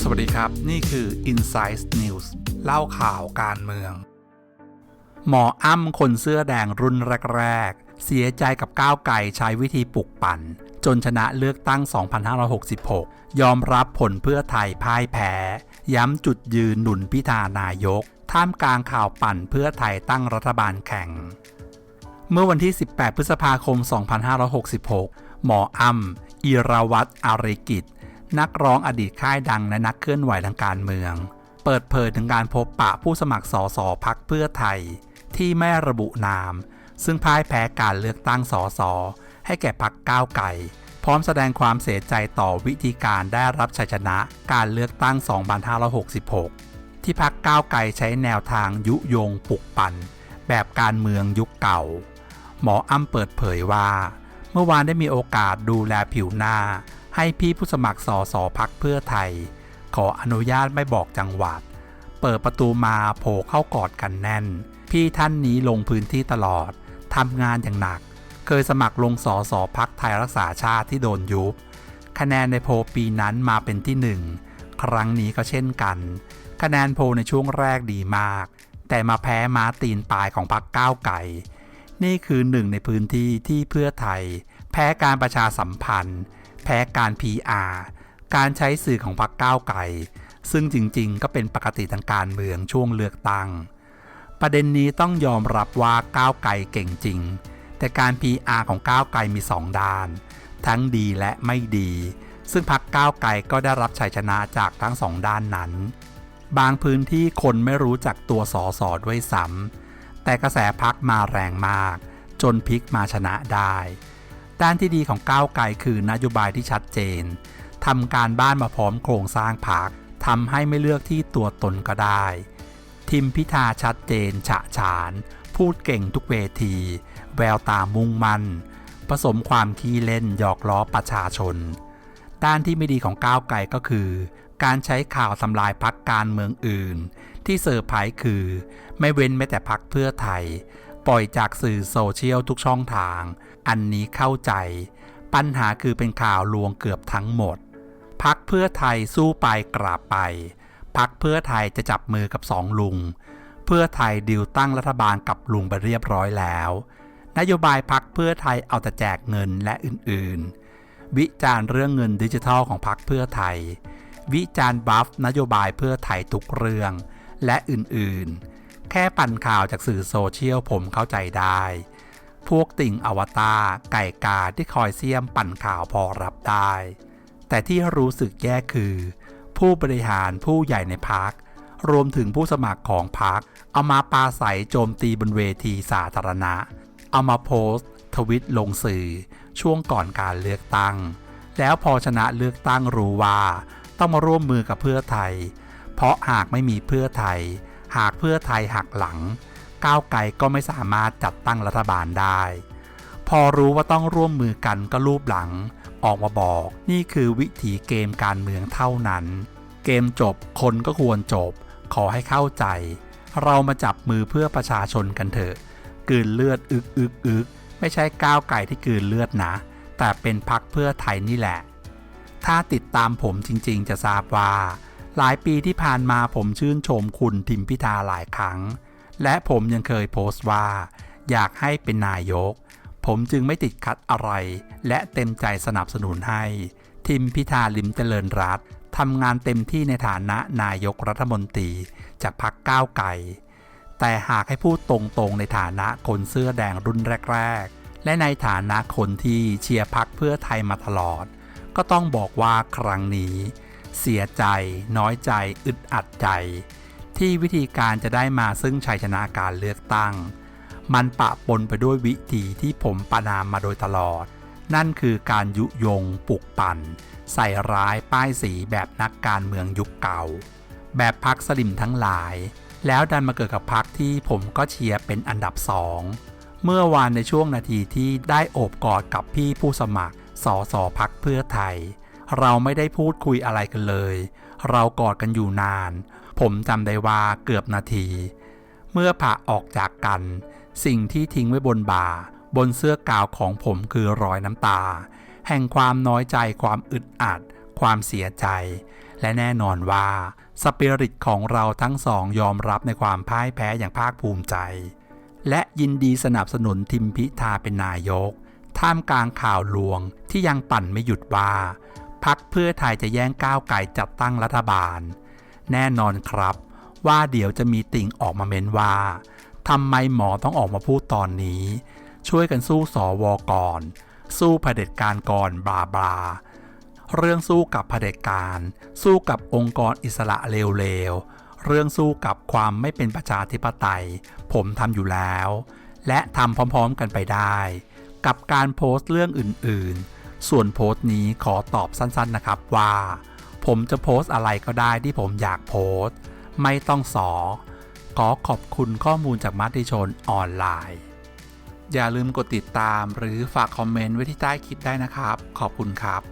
สวัสดีครับ นี่คือ Insight News เล่าข่าวการเมือง หมออ้ำคนเสื้อแดงรุ่นแรก ๆ เสียใจกับก้าวไก่ใช้วิธีปลุกปั่น จนชนะเลือกตั้ง 2566 ยอมรับผลเพื่อไทยพ่ายแพ้ ย้ำจุดยืนหนุนพิธานายก ท่ามกลางข่าวปั่นเพื่อไทยตั้งรัฐบาลแข่งเมื่อวันที่ 18 พฤษภาคม 2566 หมออ้ำอิราวัตรอาริกิจ นักร้องอดีตค่ายดังและนักเคลื่อนไหวทางการเมือง เปิดเผยถึงการพบปะผู้สมัครสสพักเพื่อไทย ที่ไม่ระบุนาม ซึ่งพ่ายแพ้การเลือกตั้งสสให้แก่พักก้าวไก่พร้อมแสดงความเสียใจต่อวิธีการได้รับชัยชนะการเลือกตั้ง 2566 ที่พักก้าวไก่ใช้แนวทางยุยงปลุกปั่น แบบการเมืองยุคเก่า หมออ้ำเปิดเผยว่า เมื่อวานได้มีโอกาสดูแลผิวหน้า ให้พี่ผู้สมัครสอสอพักเพื่อไทย ขออนุญาตไม่บอกจังหวัด เปิดประตูมาโผล่เข้ากอดกันแน่น พี่ท่านนี้ลงพื้นที่ตลอดทำงานอย่างหนัก เคยสมัครลงสอสอพักไทยรักษาชาติที่โดนยุบ คะแนนในโพลปีนั้นมาเป็นที่หนึ่งครั้งนี้ก็เช่นกัน คะแนนโพลในช่วงแรกดีมาก แต่มาแพ้ม้าตีนปลายของพักก้าวไก่ นี่คือหนึ่งในพื้นที่ที่เพื่อไทย แพ้การประชาสัมพันธ์ แพ้การ PR การใช้สื่อของพรรคก้าวไกลซึ่งจริงๆ ก็เป็นปกติทางการเมืองช่วงเลือกตั้ง ประเด็นนี้ต้องยอมรับว่าก้าวไกลเก่งจริง แต่การ PR ของก้าวไกลมี 2 ด้าน ทั้งดีและไม่ดี ซึ่งพรรคก้าวไกลก็ได้รับชัยชนะจากทั้งสองด้านนั้น บางพื้นที่คนไม่รู้จักตัวสอสอด้วยซ้ำ แต่กระแสพักมาแรงมาก จนพลิกมาชนะได้ ด้านที่ดีของก้าวไกลคือนโยบายที่ชัดเจนทำการบ้านมาพร้อมโครงสร้างพักทำให้ไม่เลือกที่ตัวตนก็ได้ ทิมพิธาชัดเจน ฉะฉาน พูดเก่งทุกเวที แววตามุ่งมั่น ผสมความขี้เล่นหยอกล้อประชาชน ด้านที่ไม่ดีของก้าวไกลก็คือ การใช้ข่าวทำลายพักการเมืองอื่น ที่เซอร์ไพรส์คือ ไม่เว้นแม้แต่พักเพื่อไทย ปล่อยจากสื่อโซเชียลทุกช่องทาง อันนี้เข้าใจ ปัญหาคือเป็นข่าวลวงเกือบทั้งหมด พักเพื่อไทยสู้ไปกราบไป พักเพื่อไทยจะจับมือกับสองลุง เพื่อไทยดิวตั้งรัฐบาลกับลุงไปเรียบร้อยแล้ว นโยบายพักเพื่อไทยเอาแต่แจกเงินและอื่นๆ วิจารณ์เรื่องเงินดิจิทัลของพักเพื่อไทยวิจารณ์บัฟนโยบายเพื่อไทยทุกเรื่อง และอื่นๆ แค่ปั่นข่าวจากสื่อโซเชียลผมเข้าใจได้ พวกติ่งอวตารไก่กาที่คอยเสียมปั่นข่าวพอรับได้ แต่ที่รู้สึกแย่คือ ผู้บริหารผู้ใหญ่ในพักรวมถึงผู้สมัครของพักเอามาปาใสโจมตีบนเวทีสาธารณะ เอามาโพสต์ ทวิตลงสื่อช่วงก่อนการเลือกตั้ง แล้วพอชนะเลือกตั้งรู้ว่า ต้องมาร่วมมือกับเพื่อไทย เพราะหากไม่มีเพื่อไทย หากเพื่อไทยหักหลัง ก้าวไกลก็ไม่สามารถจัดตั้งรัฐบาลได้ พอรู้ว่าต้องร่วมมือกันก็รูปหลัง ออกมาบอกนี่คือวิถีเกมการเมืองเท่านั้น เกมจบคนก็ควรจบ ขอให้เข้าใจ เรามาจับมือเพื่อประชาชนกันเถอะกืนเลือดอึกอึกอึกไม่ใช่ก้าวไก่ที่กืนเลือดนะ แต่เป็นพักเพื่อไทยนี่แหละ ถ้าติดตามผมจริงๆจะทราบว่า หลายปีที่ผ่านมาผมชื่นชมคุณทิมพิธาหลายครั้ง และผมยังเคยโพสต์ว่า อยากให้เป็นนายก ผมจึงไม่ติดขัดอะไร และเต็มใจสนับสนุนให้ ทิมพิธาลิมเจริญรัตทำงานเต็มที่ในฐานะนายกรัฐมนตรีจากพักก้าวไก่แต่หากให้พูดตรงๆในฐานะคนเสื้อแดงรุ่นแรก ๆ และในฐานะคนที่เชียร์พักเพื่อไทยมาตลอด ก็ต้องบอกว่าครั้งนี้ เสียใจ น้อยใจ อึดอัดใจ ที่วิธีการจะได้มาซึ่งชัยชนะการเลือกตั้ง มันปะปนไปด้วยวิธีที่ผมประนามมาโดยตลอด นั่นคือการยุยงปลุกปั่น ใส่ร้ายป้ายสีแบบนักการเมืองยุคเก่า แบบพักสลิมทั้งหลาย แล้วดันมาเกิดกับพักที่ผมก็เชียร์เป็นอันดับสองเมื่อวานในช่วงนาทีที่ได้โอบกอดกับพี่ผู้สมัครสอสอพักเพื่อไทย เราไม่ได้พูดคุยอะไรกันเลย เรากอดกันอยู่นาน ผมจำได้ว่าเกือบนาที เมื่อผ่าออกจากกัน สิ่งที่ทิ้งไว้บนบ่า บนเสื้อกาวของผมคือรอยน้ำตา แห่งความน้อยใจความอึดอัด ความเสียใจ และแน่นอนว่าสปิริตของเราทั้งสองยอมรับในความพ่ายแพ้อย่างภาคภูมิใจ และยินดีสนับสนุนทิมพิธาเป็นนายก ท่ามกลางข่าวลวงที่ยังปั่นไม่หยุดว่า พักเพื่อไทยจะแย่งก้าวไก่จัดตั้งรัฐบาล แน่นอนครับ ว่าเดี๋ยวจะมีติ่งออกมาเม้นว่าทำไมหมอต้องออกมาพูดตอนนี้ ช่วยกันสู้สอวอก่อน สู้เผด็จการก่อนบลาบลาเรื่องสู้กับเผด็จการ สู้กับองค์กรอิสระเลวๆ เรื่องสู้กับความไม่เป็นประชาธิปไตย ผมทำอยู่แล้ว และทำพร้อมๆกันไปได้ กับการโพสต์เรื่องอื่นๆ ส่วนโพสต์นี้ขอตอบสั้นๆนะครับว่า ผมจะโพสต์อะไรก็ได้ที่ผมอยากโพสต์ ไม่ต้องสอ ขอขอบคุณข้อมูลจากมัติชนออนไลน์ อย่าลืมกดติดตามหรือฝากคอมเมนต์ไว้ที่ใต้คลิปได้นะครับ ขอบคุณครับ